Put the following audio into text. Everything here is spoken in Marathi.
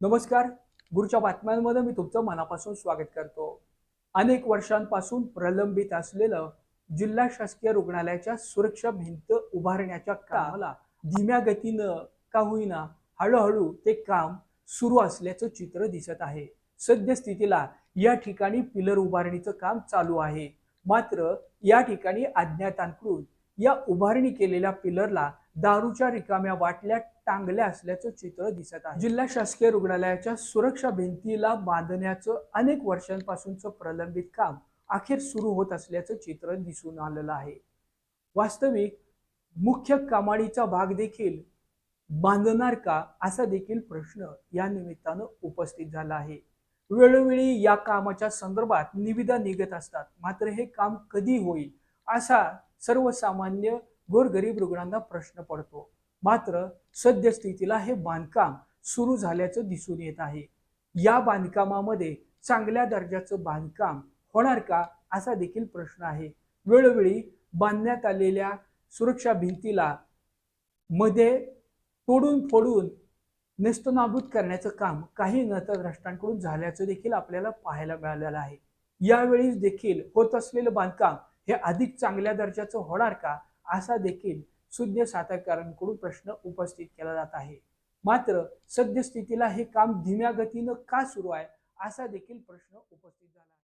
नमस्कार. गुरुच्या बातम्यांमध्ये मी तुमचं मनापासून स्वागत करतो. अनेक वर्षांपासून प्रलंबित असलेलं जिल्हा शासकीय रुग्णालयाच्या सुरक्षा भिंत उभारण्याच्या कामाला धीम्या गतीनं का होईना हळूहळू ते काम सुरू असल्याचं चित्र दिसत आहे. सद्यस्थितीला या ठिकाणी पिलर उभारणीचं काम चालू आहे. मात्र या ठिकाणी अज्ञातांकडून या उभारणी केलेल्या पिलरला दारूच्या रिकाम्या वाटल्या टांगल्या असल्याचं चित्र दिसत आहे. जिल्हा शासकीय रुग्णालयाच्या सुरक्षा भिंतीला बांधण्याचं अनेक वर्षांपासूनचं प्रलंबित काम अखेर सुरू होत असल्याचं चित्र दिसून आलेलं आहे. वास्तविक मुख्य कमाडीचा भाग देखील बांधणार का असा देखील प्रश्न या निमित्तानं उपस्थित झाला आहे. वेळोवेळी या कामाच्या संदर्भात निविदा निघत असतात. मात्र हे काम कधी होईल असा सर्वसामान्य गोरगरीब रुग्णांना प्रश्न पडतो. मात्र सद्यस्थितीला हे बांधकाम सुरू झाल्याचं दिसून येत आहे. या बांधकामामध्ये चांगल्या दर्जाचं बांधकाम होणार का असा देखील प्रश्न आहे. वेळोवेळी बांधण्यात आलेल्या सुरक्षा भिंतीला मध्ये तोडून फोडून नेस्तनाबूत करण्याचं काम काही नतद्रष्टांकडून झाल्याचं देखील आपल्याला पाहायला मिळालेलं आहे. यावेळी देखील होत असलेलं बांधकाम हे अधिक चांगल्या दर्जाचं होणार का? असा देखील सुज्ञ सातारकरांकडून प्रश्न उपस्थित केला जात आहे. मात्र सद्यस्थितीला हे काम धीम्या गतीनं का सुरू आहे? असा देखील प्रश्न उपस्थित झाला आहे.